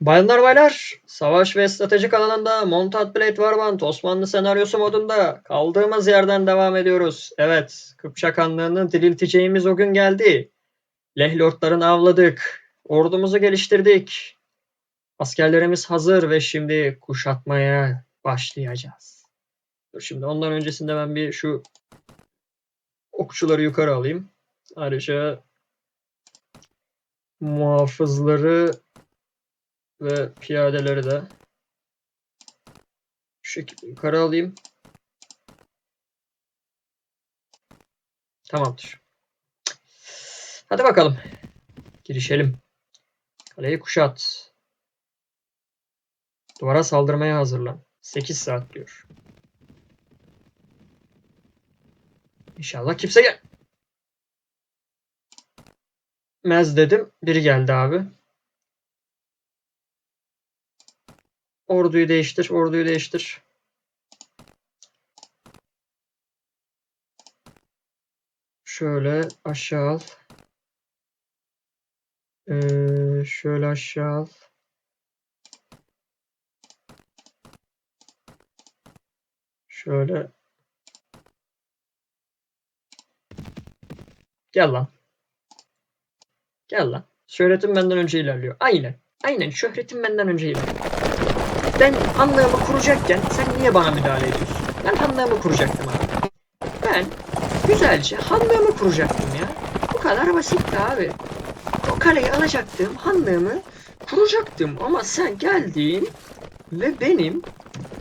Bayanlar baylar, savaş ve stratejik alanında Montad Blade Warband Osmanlı senaryosu modunda kaldığımız yerden devam ediyoruz. Evet, Kıpçak Hanlığı'nı dirilteceğimiz o gün geldi. Lehlordlarını avladık, ordumuzu geliştirdik. Askerlerimiz hazır ve şimdi kuşatmaya başlayacağız. Dur şimdi ondan öncesinde ben bir şu okçuları yukarı alayım. Ayrıca muhafızları ve piyadeleri de şu şekilde yukarı alayım. Tamamdır. Hadi bakalım. Girişelim. Kaleyi kuşat. Duvara saldırmaya hazırlan. 8 saat diyor. İnşallah kimse gel. Mez dedim. Biri geldi abi. Orduyu değiştir, orduyu değiştir. Şöyle aşağı al. Ee, şöyle aşağı al. Şöyle. Gel lan. Gel lan. Şöhretim benden önce ilerliyor. Aynen. Aynen. Şöhretim benden önce ilerliyor. Ben hanlığımı kuracakken sen niye bana müdahale ediyorsun? Ben hanlığımı kuracaktım abi. Ben güzelce hanlığımı kuracaktım ya. Bu kadar basitti abi. O kaleyi alacaktım, hanlığımı kuracaktım. Ama sen geldin ve benim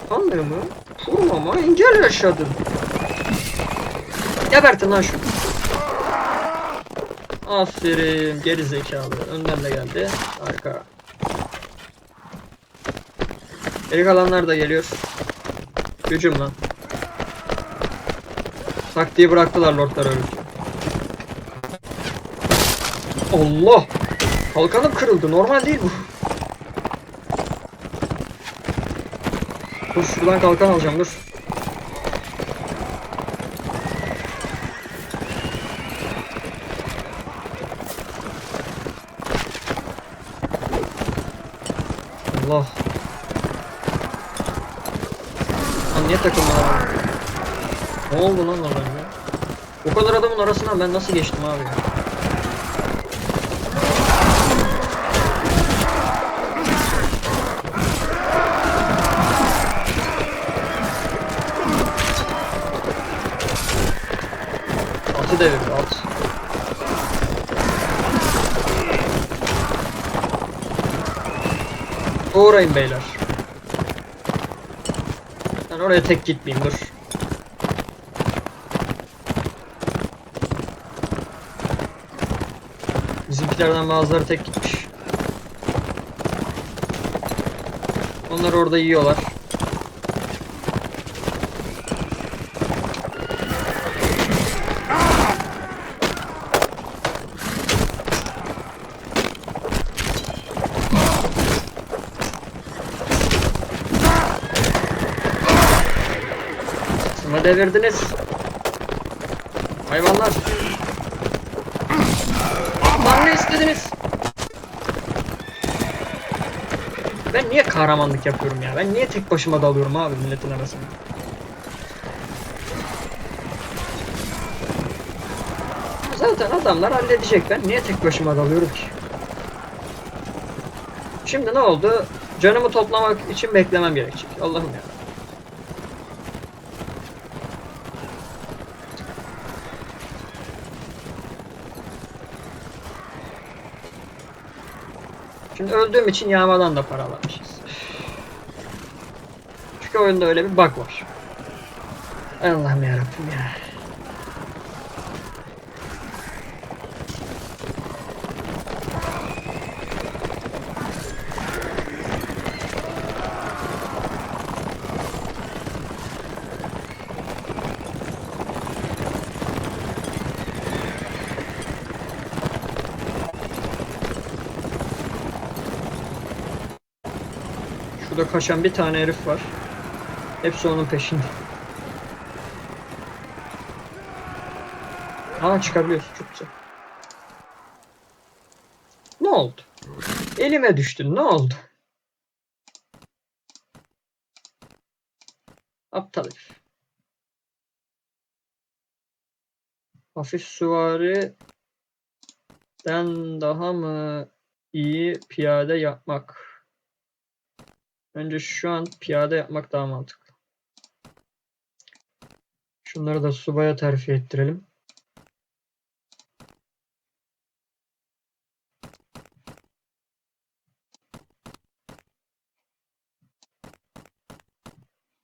hanlığımı kurmama engel yaşadın. Gebertin lan şunu. Aferin geri zekalı. Önden de geldi. Harika. Geri kalanlar da geliyor. Gücüm lan. Taktiği bıraktılar lordlar ölürken. Allah! Kalkanım kırıldı. Normal değil bu. Dur şuradan kalkan alacağım dur. Allah. Lan niye takılmalar? Ne oldu lan oradan ya? O kadar adamın arasından ben nasıl geçtim abi ya? Atı devirdi at. Uğrayın beyler. Ben oraya tek gitmeyeyim dur. Bizimkilerden bazıları tek gitmiş. Onlar orada yiyorlar. Sıma devirdiniz. Hayvanlar. Lan ne istediniz? Ben niye kahramanlık yapıyorum ya? Ben niye tek başıma dalıyorum abi milletin arasında? Zaten adamlar halledecek. Ben niye tek başıma dalıyorum ki? Şimdi ne oldu? Canımı toplamak için beklemem gerekecek. Allah'ım ya. Öldüğüm için yağmadan da paralanmışız. Çünkü oyunda öyle bir bug var. Allah'ım yarabbim ya. kaçan bir tane herif var. Hepsi onun peşinde. Aa çıkabiliyorsun çok güzel. Ne oldu? Elime düştün ne oldu? Aptal herif. Hafif süvariden daha mı iyi piyade yapmak? Bence şu an piyade yapmak daha mantıklı. Şunları da subaya terfi ettirelim.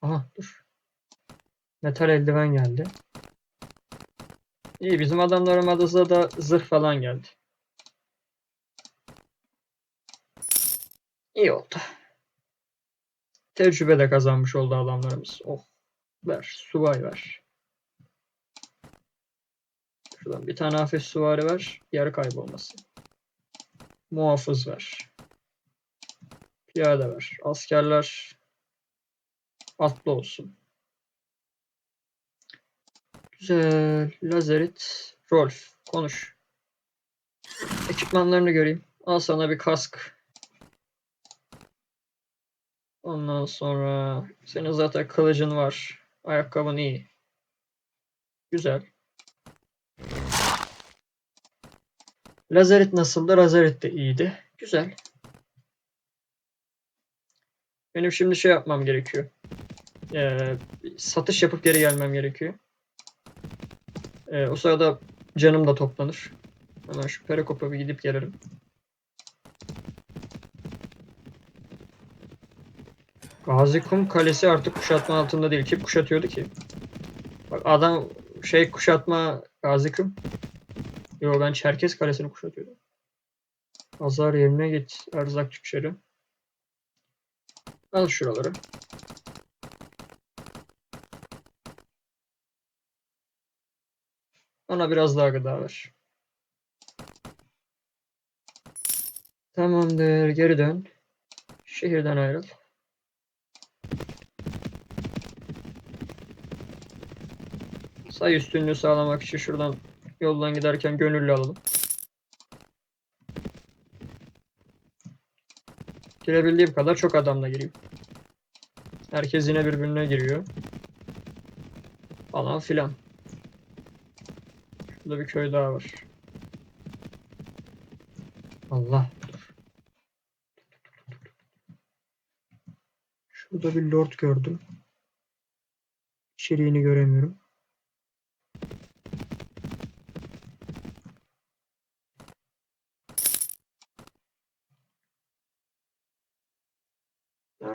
Aha dur. Metal eldiven geldi. İyi bizim adamların adasına da zırh falan geldi. İyi oldu. Tecrübe de kazanmış oldu adamlarımız. Oh. Ver. Subay ver. Şuradan bir tane hafif suvari ver. Yer kaybolmasın. Muhafız ver. Piyade ver. Askerler atlı olsun. Güzel. Lazerit. Rolf. Konuş. Ekipmanlarını göreyim. Al sana bir kask. Ondan sonra senin zaten kılıcın var. Ayakkabın iyi. Güzel. Lazerit nasıldı? Lazerit de iyiydi. Güzel. Benim şimdi şey yapmam gerekiyor. Ee, satış yapıp geri gelmem gerekiyor. Ee, o sırada canım da toplanır. Hemen şu Perekop'a bir gidip gelelim. Gazi Kum Kalesi artık kuşatma altında değil. Kim kuşatıyordu ki? Bak adam şey kuşatma Gazi Kum. Yo ben Çerkez Kalesi'ni kuşatıyordum. Pazar yerine git. Erzak tüccarı. Al şuraları. Bana biraz daha gıda ver. Tamamdır. Geri dön. Şehirden ayrıl. Sayı üstünlüğü sağlamak için şuradan yoldan giderken gönüllü alalım. Girebildiğim kadar çok adamla gireyim. Herkes yine birbirine giriyor. Falan filan. Şurada bir köy daha var. Allah. Şurada bir lord gördüm. İçeriğini göremiyorum.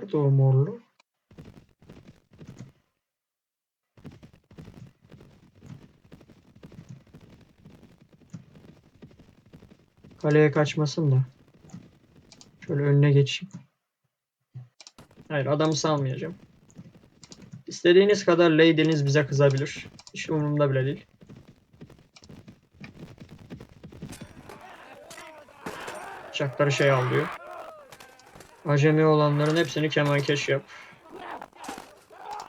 Nerede o morlu? Kaleye kaçmasın da. Şöyle önüne geçeyim. Hayır adamı salmayacağım. İstediğiniz kadar lady'niz bize kızabilir. Hiç umurumda bile değil. Bıçakları şey alıyor. Acemi olanların hepsini kemankeş yap.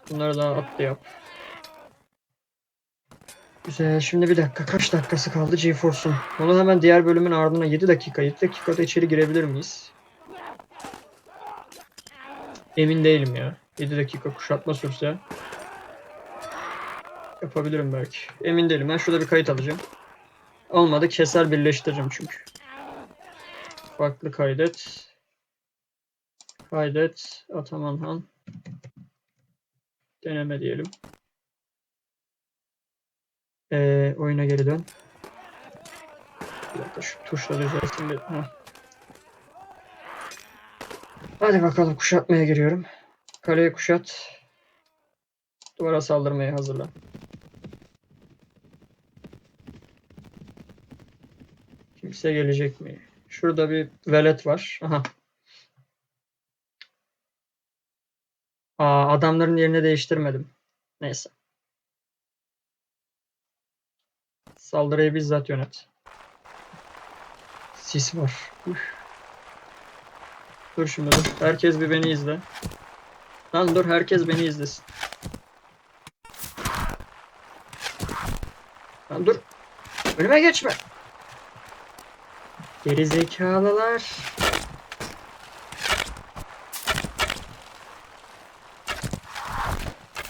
Bunları da atlı yap. Güzel. Şimdi bir dakika. Kaç dakikası kaldı GeForce'un? Onu hemen diğer bölümün ardına 7 dakika. 7 dakikada içeri girebilir miyiz? Emin değilim ya. 7 dakika kuşatma sürse. Yapabilirim belki. Emin değilim. Ben şurada bir kayıt alacağım. Olmadı keser birleştiririm çünkü. Farklı kaydet. Kaydet. Ataman Han. Deneme diyelim. Ee, oyuna geri dön. Bir şu tuşla düzelsin. Heh. Hadi bakalım kuşatmaya giriyorum. Kaleye kuşat. Duvara saldırmaya hazırlan. Kimse gelecek mi? Şurada bir velet var. Aha. Aa, adamların yerini değiştirmedim. Neyse. Saldırıyı bizzat yönet. Sis var. Üf. Dur şimdi dur. Herkes bir beni izle. Lan dur herkes beni izlesin. Lan dur. Önüme geçme. Geri zekalılar.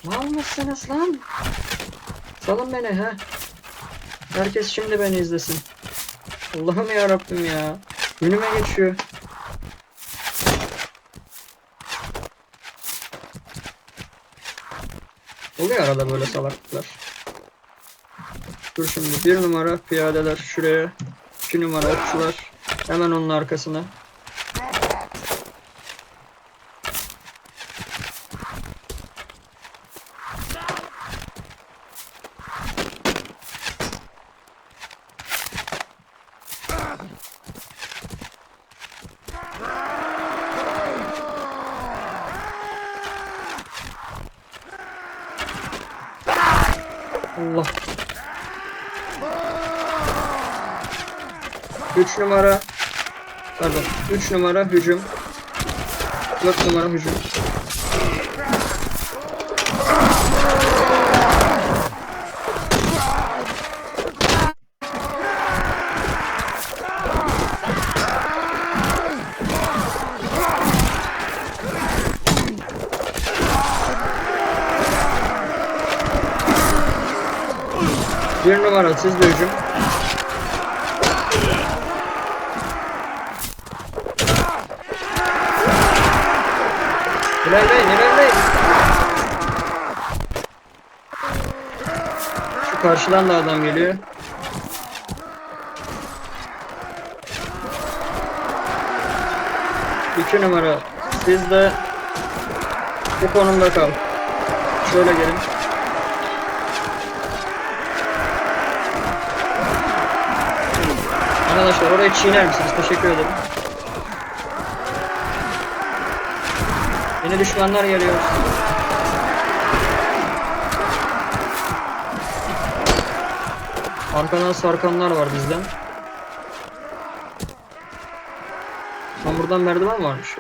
Ne Mal mısınız lan? Salın beni ha. Herkes şimdi beni izlesin. Allah'ım ya Rabbim ya. Önüme geçiyor. Oluyor arada böyle salaklıklar. Dur şimdi bir numara piyadeler şuraya. iki numara okçular. Hemen onun arkasına. Allah. 3 numara. Pardon 3 numara hücum. 4 numara hücum. Bir numara siz de hücum İlerleyin ilerleyin Şu karşıdan da adam geliyor İki numara siz de bu konumda kal Şöyle gelin Arkadaşlar orayı çiğner misiniz? Teşekkür ederim. Yine düşmanlar geliyor. Arkadan sarkanlar var bizden. Lan buradan merdiven varmış.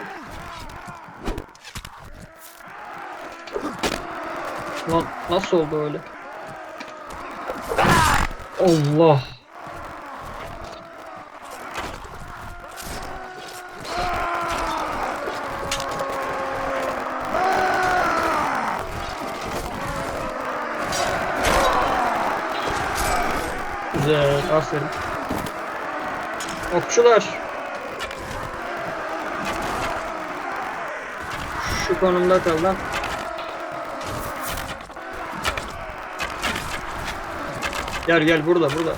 Lan nasıl oldu öyle? Allah. Güzel, aferin. Okçular. Şu konumda kal lan. Gel gel burada burada.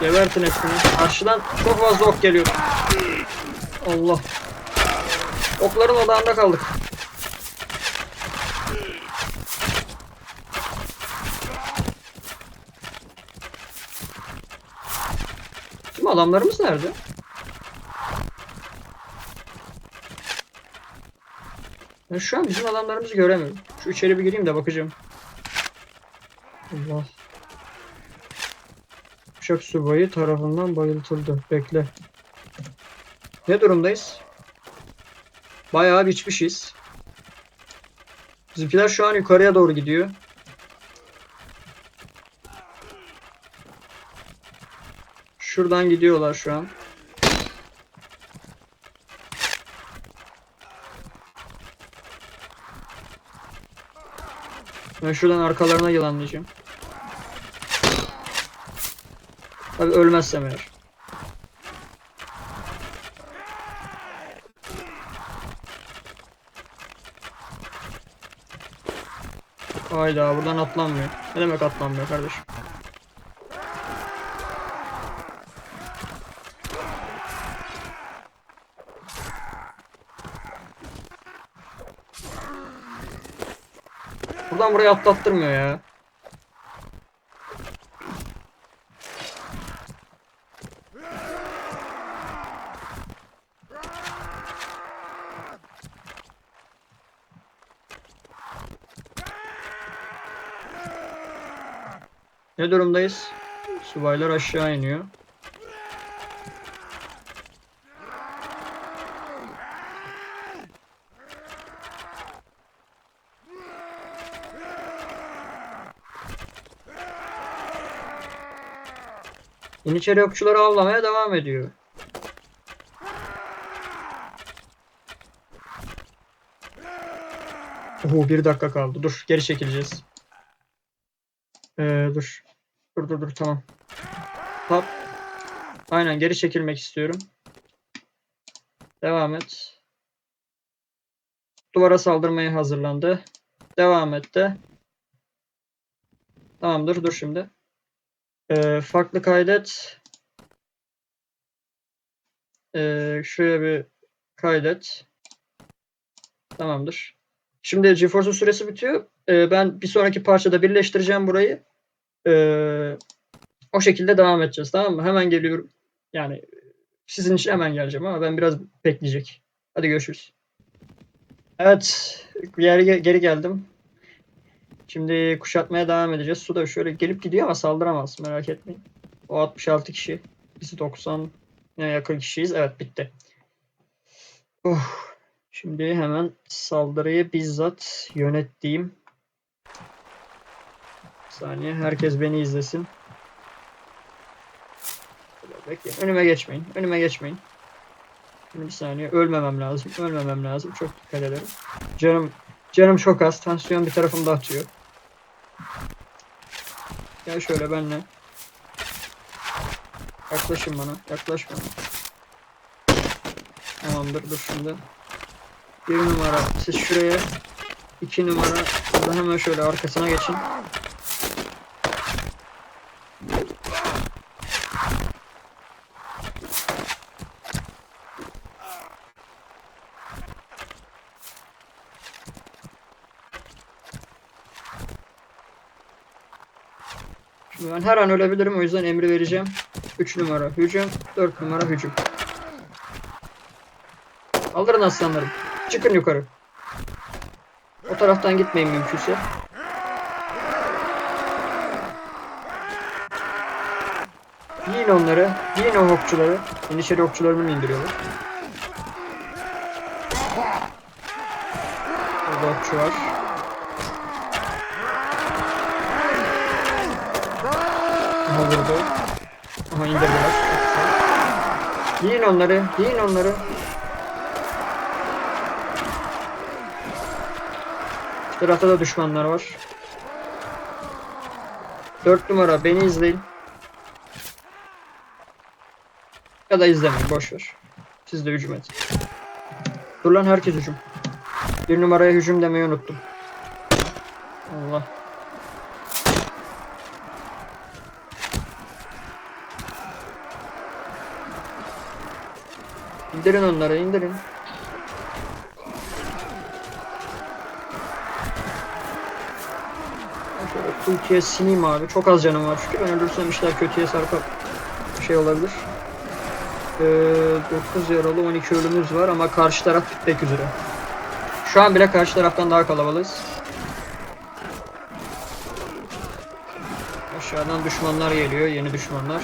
Gebertin hepsini. Karşıdan çok fazla ok geliyor. Allah. Okların odağında kaldık. Şimdi adamlarımız nerede? Ben şu an bizim adamlarımızı göremiyorum. Şu içeri bir gireyim de bakacağım. Allah. Uçak subayı tarafından bayıltıldı. Bekle. Ne durumdayız? Bayağı biçmişiz. Bizimkiler şu an yukarıya doğru gidiyor. Şuradan gidiyorlar şu an. Ben şuradan arkalarına yılanlayacağım. Tabi ölmezsem eğer. Hayda buradan atlanmıyor. Ne demek atlanmıyor kardeşim? Buradan buraya atlattırmıyor ya. Ne durumdayız? Subaylar aşağı iniyor. Yeniçeri okçuları avlamaya devam ediyor. Oho bir dakika kaldı. Dur geri çekileceğiz. Ee, dur. Dur dur dur tamam. Hop. Aynen geri çekilmek istiyorum. Devam et. Duvara saldırmaya hazırlandı. Devam etti. Tamamdır dur şimdi. Ee, farklı kaydet. Ee, şuraya bir kaydet. Tamamdır. Şimdi GeForce'un süresi bitiyor. Ee, ben bir sonraki parçada birleştireceğim burayı. Ee, o şekilde devam edeceğiz tamam mı? Hemen geliyorum. Yani sizin için hemen geleceğim ama ben biraz bekleyecek. Hadi görüşürüz. Evet. Geri, geri geldim. Şimdi kuşatmaya devam edeceğiz. Su da şöyle gelip gidiyor ama saldıramaz. Merak etmeyin. O 66 kişi. Biz 90 yakın kişiyiz. Evet bitti. Oh. Şimdi hemen saldırıyı bizzat yönettiğim. Saniye. Herkes beni izlesin. Bekleyin. Önüme geçmeyin. Önüme geçmeyin. Şimdi bir saniye. Ölmemem lazım. Ölmemem lazım. Çok dikkat ederim. Canım canım çok az. Tansiyon bir tarafımda atıyor. Gel şöyle benle. Yaklaşın bana. Yaklaş bana. Tamamdır. Dur şimdi. Bir numara. Siz şuraya. iki numara. De hemen şöyle arkasına geçin. Ben her an ölebilirim o yüzden emri vereceğim. 3 numara hücum, 4 numara hücum. Aldırın aslanlarım. Çıkın yukarı. O taraftan gitmeyin mümkünse. Yiyin onları. Yiyin o okçuları. Yeniçeri okçularını indiriyorlar. Burada okçu var. Aha vurdu. Aha indirdiler. Yiyin onları. Yiyin onları. Şu tarafta da düşmanlar var. 4 numara beni izleyin. Ya da izlemeyin boş ver. Siz de hücum edin. Dur lan herkes hücum. Bir numaraya hücum demeyi unuttum. Allah. İndirin onları indirin. Şöyle kuytuya sineyim abi. Çok az canım var çünkü ben ölürsem işler kötüye sarkar. Şey olabilir. Ee, 9 yaralı 12 ölümümüz var ama karşı taraf bitmek üzere. Şu an bile karşı taraftan daha kalabalığız. Aşağıdan düşmanlar geliyor. Yeni düşmanlar.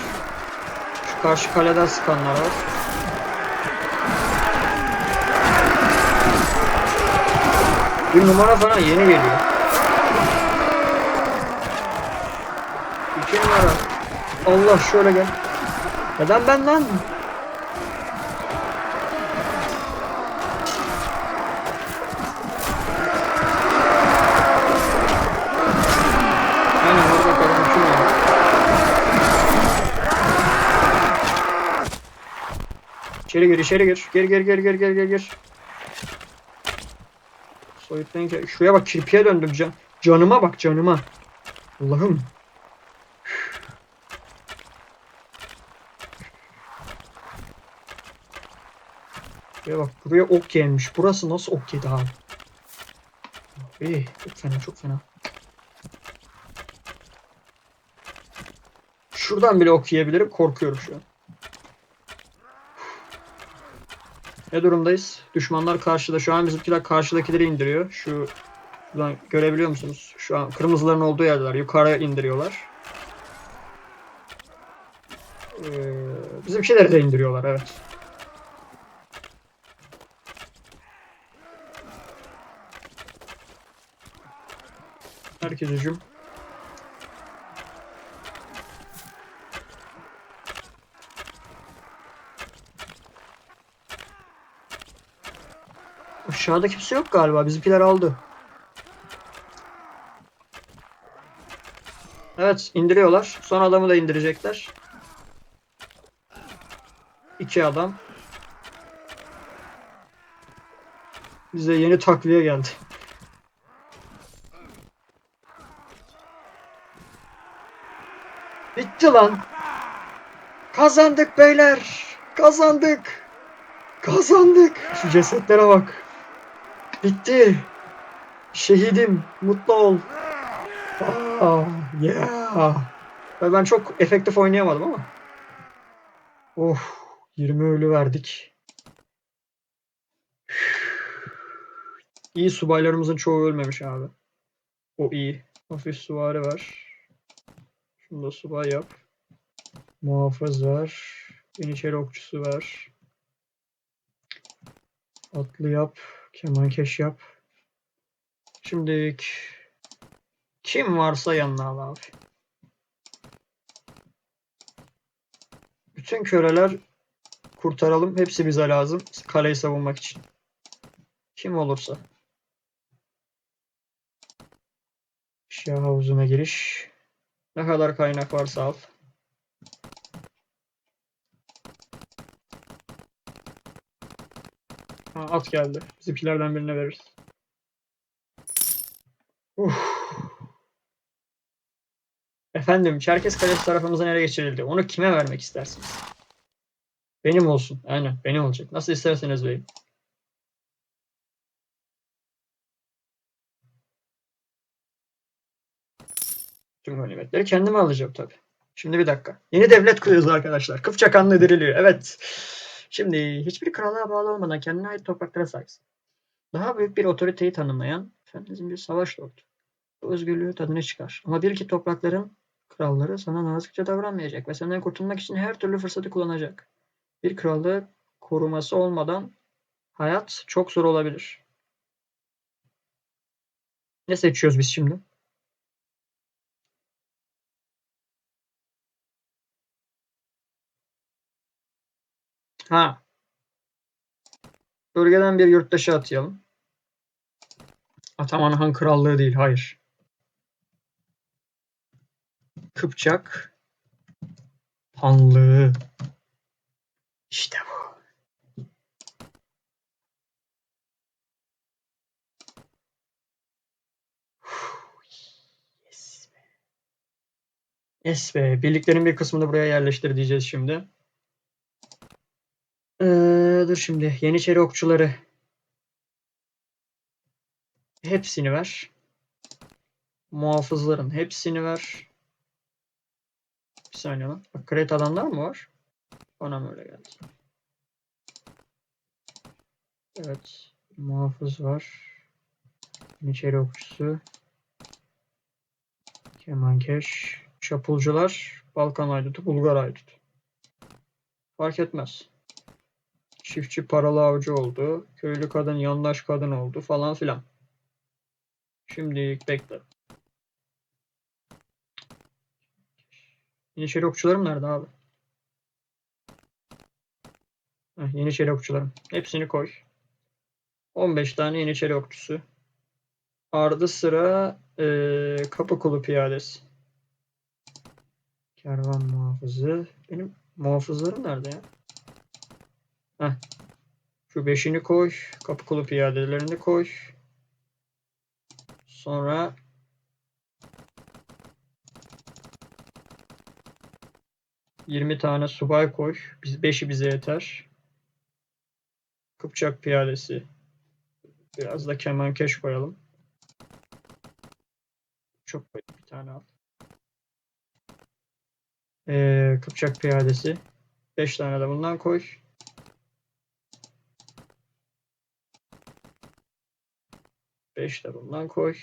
Şu karşı kaleden sıkanlar var. Bir numara falan yeni geliyor. İki numara. Allah şöyle gel. Neden ben lan? İçeri gir, içeri gir. Gir, gir, gir, gir, gir, gir, gir. Soyutlayın ki. Şuraya bak kirpiye döndüm can. Canıma bak canıma. Allah'ım. Şuraya bak buraya ok gelmiş. Burası nasıl ok yedi abi? Abi çok fena çok fena. Şuradan bile ok yiyebilirim. Korkuyorum şu an. Ne durumdayız? Düşmanlar karşıda. Şu an bizimkiler karşıdakileri indiriyor. Şu Buradan görebiliyor musunuz? Şu an kırmızıların olduğu yerdeler. Yukarı indiriyorlar. Ee, bizimkileri de indiriyorlar evet. Herkes hücum. Aşağıda kimse yok galiba. Bizimkiler aldı. Evet indiriyorlar. Son adamı da indirecekler. İki adam. Bize yeni takviye geldi. Bitti lan. Kazandık beyler. Kazandık. Kazandık. Şu cesetlere bak. Bitti. Şehidim. Mutlu ol. Aa, yeah. Ve Ben çok efektif oynayamadım ama. Of. 20 ölü verdik. İyi subaylarımızın çoğu ölmemiş abi. O iyi. Hafif süvari var. Şunu da subay yap. Muhafız var. Yeniçeri okçusu var. Atlı yap. Kemankeş yap. Şimdi kim varsa yanına al abi. Bütün köleler kurtaralım. Hepsi bize lazım. Kaleyi savunmak için. Kim olursa. Şah havuzuna giriş. Ne kadar kaynak varsa al. Ha, at geldi. Bizimkilerden birine veririz. Uf. Efendim, Çerkes Kalesi tarafımızdan ele geçirildi. Onu kime vermek istersiniz? Benim olsun. Aynen, benim olacak. Nasıl isterseniz beyim. Tüm ganimetleri kendime alacağım tabii. Şimdi bir dakika. Yeni devlet kuruyoruz arkadaşlar. Kıpçak Hanlığı diriliyor. Evet. Şimdi hiçbir krallığa bağlı olmadan kendine ait topraklara sahipsin. Daha büyük bir otoriteyi tanımlayan efendimizin bir savaş lordu. Bu özgürlüğü tadını çıkar. Ama bil ki toprakların kralları sana nazikçe davranmayacak ve senden kurtulmak için her türlü fırsatı kullanacak. Bir krallığı koruması olmadan hayat çok zor olabilir. Ne seçiyoruz biz şimdi? Ha. Bölgeden bir yurttaşı atayalım. Ataman Han Krallığı değil, hayır. Kıpçak Hanlığı. İşte bu. Yes be. Yes be. Birliklerin bir kısmını buraya yerleştir diyeceğiz şimdi. Ee, dur şimdi. Yeniçeri okçuları. Hepsini ver. Muhafızların hepsini ver. Bir saniye lan. Bak kredi alanlar mı var? Bana mı öyle geldi? Evet. Muhafız var. Yeniçeri okçusu. Kemankeş. Çapulcular. Balkan Aydutu. Bulgar Aydutu. Fark etmez. Çiftçi paralı avcı oldu. Köylü kadın yandaş kadın oldu falan filan. Şimdi bekle. Yeniçeri okçularım nerede abi? Heh, Yeniçeri okçularım. Hepsini koy. 15 tane Yeniçeri okçusu. Ardı sıra eee kapı kulu piyadesi. Kervan muhafızı. Benim muhafızlarım nerede ya? Heh. Şu beşini koy. Kapı kulu piyadelerini koy. Sonra Yirmi tane subay koy. Biz beşi bize yeter. Kıpçak piyadesi. Biraz da kemankeş koyalım. Çok koy. Bir tane al. Ee, Kıpçak piyadesi. Beş tane de bundan koy. Beş de bundan koy.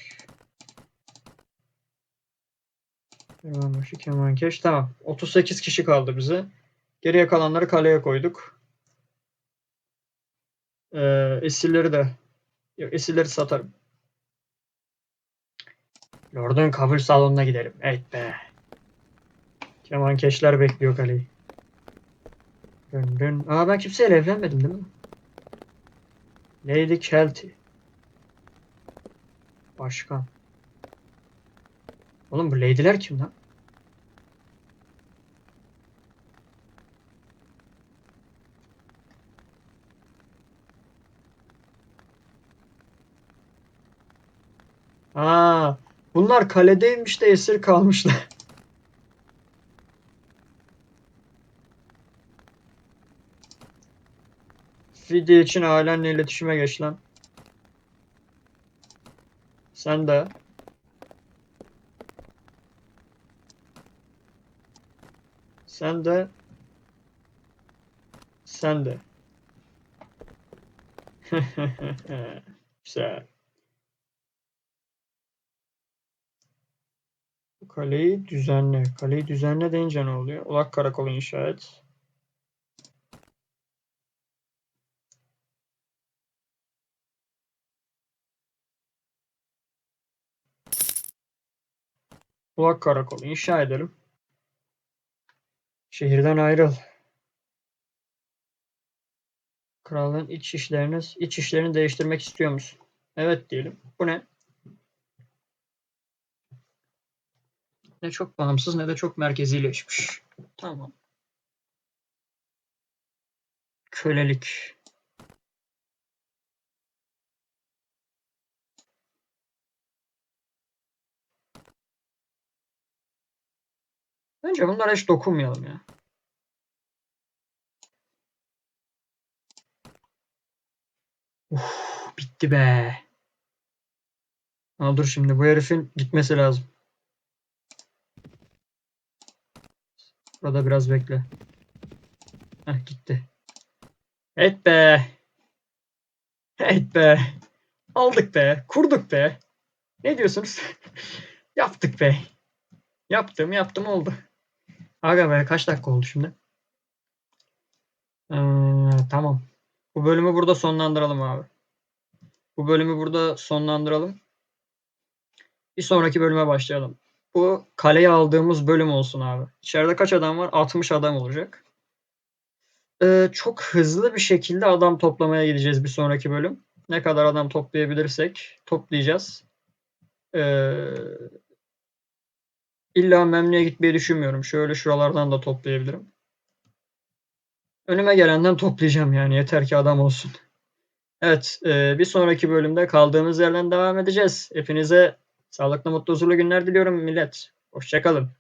Kervanbaşı kemankeş. Tamam. 38 kişi kaldı bize. Geriye kalanları kaleye koyduk. Ee, esirleri de Yok, esirleri satarım. Lord'un kabul salonuna gidelim. Evet be. Kemankeşler bekliyor kaleyi. Dön dön. Aa ben kimseyle evlenmedim değil mi? Lady Kelty. Başkan. Oğlum bu lady'ler kim lan? Aa, bunlar kaledeymiş de esir kalmışlar. Fidye için ailenle iletişime geç lan. Sen de. Sen de. Sen de. Güzel. Kaleyi düzenle. Kaleyi düzenle deyince ne oluyor? Ulak karakolu inşa et. Ulak karakolu inşa edelim. Şehirden ayrıl. Kralın iç işleriniz, iç işlerini değiştirmek istiyor musun? Evet diyelim. Bu ne? Ne çok bağımsız ne de çok merkezileşmiş. Tamam. Kölelik. Bence bunlara hiç dokunmayalım ya. Uf, bitti be. Ama dur şimdi bu herifin gitmesi lazım. Burada biraz bekle. Heh gitti. Et be. Et be. Aldık be. Kurduk be. Ne diyorsunuz? Yaptık be. Yaptım yaptım oldu. Aga be kaç dakika oldu şimdi? Ee, tamam. Bu bölümü burada sonlandıralım abi. Bu bölümü burada sonlandıralım. Bir sonraki bölüme başlayalım. Bu kaleyi aldığımız bölüm olsun abi. İçeride kaç adam var? 60 adam olacak. Ee, çok hızlı bir şekilde adam toplamaya gideceğiz bir sonraki bölüm. Ne kadar adam toplayabilirsek toplayacağız. Ee, illa Memlü'ye gitmeyi düşünmüyorum. Şöyle şuralardan da toplayabilirim. Önüme gelenden toplayacağım yani. Yeter ki adam olsun. Evet, e, bir sonraki bölümde kaldığımız yerden devam edeceğiz. Hepinize sağlıklı, mutlu, huzurlu günler diliyorum millet. Hoşçakalın.